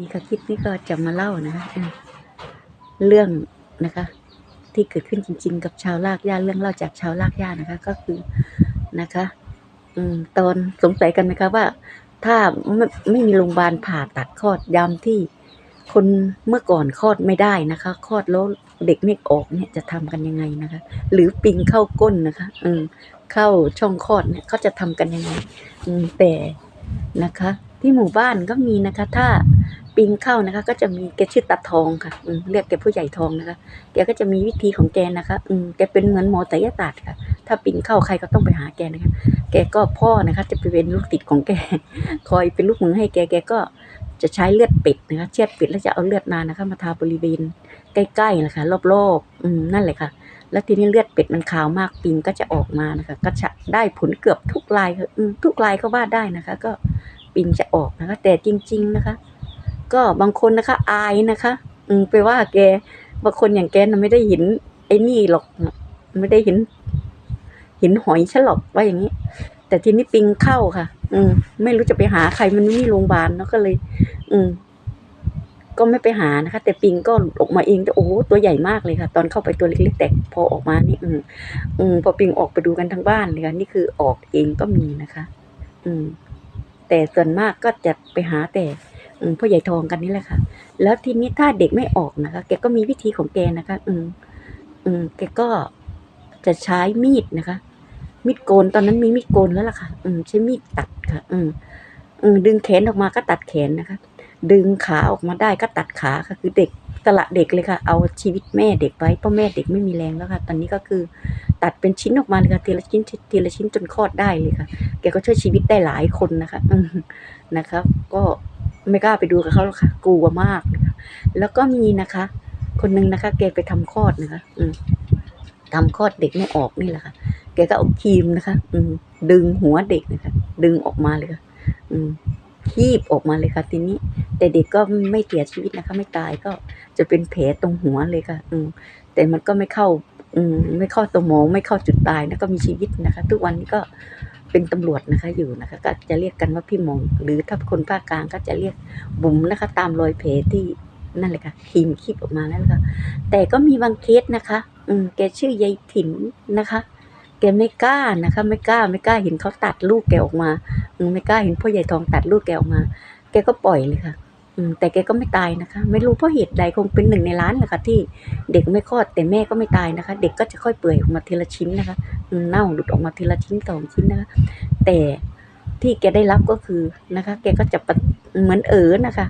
ดีค่ะคลิปนี้ก็จะมาเล่านะคะเรื่องนะคะ ที่เกิดขึ้นจริง ๆ กับชาวลากย่าเรื่องเล่าจากชาวลากย่านะคะ ก็คือนะคะ อืมตอนสงสัยกันไหมคะว่า ถ้าไม่ไม่มีโรงพยาบาลผ่าตัดคลอดยามที่คนเมื่อก่อนคลอดไม่ได้นะคะคลอดแล้วเด็กไม่ออกเนี่ยจะทำกันยังไงนะคะ หรือปิงเข้าก้นนะคะ อืมเข้าช่องคลอดเนี่ยเขาจะทำกันยังไง อืมแต่นะคะ ที่หมู่บ้านก็มีนะคะ ถ้า ปิงเข้านะคะ ก็จะมีแกชื่อตาทองค่ะอืเรียกแกผู้ใหญ่ทองนะคะแกก็จะมีวิธีของแกนะคะอืมแกเป็นเหมือนหมอไสยศาสตร์ค่ะ ถ้าปิงเข้าใครก็ต้องไปหาแกนะคะ แกก็พ่อนะคะ จะไปเป็นลูกติดของแก คอยเป็นลูกมือให้แกแกก็จะใช้เลือดเป็ดนะคะเชือดเป็ดแล้วจะเอาเลือดมานะคะ มาทาบริเวณใกล้ๆนะคะรอบๆอืมนั่นแหละค่ะ แล้วทีนี้เลือดเป็ดมันขาวมากปิงก็จะออกมานะคะ ก็จะได้ผลเกือบทุกรายค่ะทุกรายก็ว่าได้นะคะ ก็ปิงจะออกนะคะ แต่จริง ๆนะคะ ก็บางคนนะคะ อายนะคะ อืมไปว่าแกบางคนอย่างแกนะไม่ได้เห็น ไอ้นี่หรอกไม่ได้เห็น เห็นหอยฉลอกว่าอย่างนี้ แต่ทีนี้ปิงเข้าค่ะ อืม ไม่รู้จะไปหาใครมันไม่มีโรงพยาบาลเนาะก็เลย อืม ก็ไม่ไปหานะคะ แต่ปิงก็ออกมาเองแต่โอ้ตัวใหญ่มากเลยค่ะ ตอนเข้าไปตัวเล็กๆแต่พอออกมานี่ อืม อืมพอปิงออกไปดูกันทั้งบ้านเลยค่ะนี่คือออกเองก็มีนะคะ อืม แต่ส่วนมากก็จะไปหาแต่ พ่อใหญ่ทองกันนี่แหละค่ะ แล้วทีนี้ถ้าเด็กไม่ออกนะคะ แกก็มีวิธีของแกนะคะ อืมอืมแกก็จะใช้มีดนะคะ มีดโกนตอนนั้นมีมีดโกนแล้วล่ะค่ะ อืมใช้มีดตัดค่ะ อืมอืมดึงแขนออกมาก็ตัดแขนนะคะ ดึงขาออกมาได้ก็ตัดขาค่ะ คือเด็กสละเด็กเลยค่ะ เอาชีวิตแม่เด็กไว้เพราะแม่เด็กไม่มีแรงแล้วค่ะ ตอนนี้ก็คือตัดเป็นชิ้นออกมาเลยค่ะทีละชิ้นทีละชิ้นจนคลอดได้เลยค่ะ แกก็ช่วยชีวิตได้หลายคนนะคะ อืมนะครับ ก็ ไม่กล้าไปดูกับเขาหรอกค่ะ กลัวมากนะคะแล้วก็มีนะคะ คนหนึงนะคะ แกไปทำคลอดนะคะ อืทำคลอดเด็กไม่ออกนี่แหละค่ะ แกก็เอาครีมนะคะ อืดึงหัวเด็กนะคะ ดึงออกมาเลยค่ะ อืคีบออกมาเลยค่ะทีนี้ แต่เด็กก็ไม่เสียชีวิตนะคะ ไม่ตายก็จะเป็นแผลตรงหัวเลยค่ะ อืแต่มันก็ไม่เข้า อืไม่เข้าตัวหมองไม่เข้าจุดตายนะก็มีชีวิตนะคะ ทุกวันนี้ก็ เป็นตำรวจนะคะอยู่นะคะ ก็จะเรียกกันว่าพี่มองหรือถ้าคนภาคกลางก็จะเรียกบุ๋มนะคะ ตามรอยเพที่นั่นเลยค่ะคีมคีปออกมาแหละค่ะแต่ก็มีบางเคสนะคะ อืมแกชื่อยายถิ่นนะคะแกไม่กล้านะคะ ไม่กล้าไม่กล้าเห็นเขาตัดลูกแกออกมาไม่กล้าเห็นพ่อใหญ่ทองตัดลูกแกออกมา แกก็ปล่อยเลยค่ะ แต่แกก็ไม่ตายนะคะ ไม่รู้เพราะเหตุใดคงเป็นหนึ่งในล้านแหละค่ะที่เด็กไม่คลอดแต่แม่ก็ไม่ตายนะคะ เด็กก็จะค่อยเปื่อยออกมาทีละชิ้นนะคะเน่าหลุดออกมาทีละชิ้นสองชิ้นนะคะ แต่ที่แกได้รับก็คือนะคะ แกก็จะปะเหมือนเอ๋อนะคะ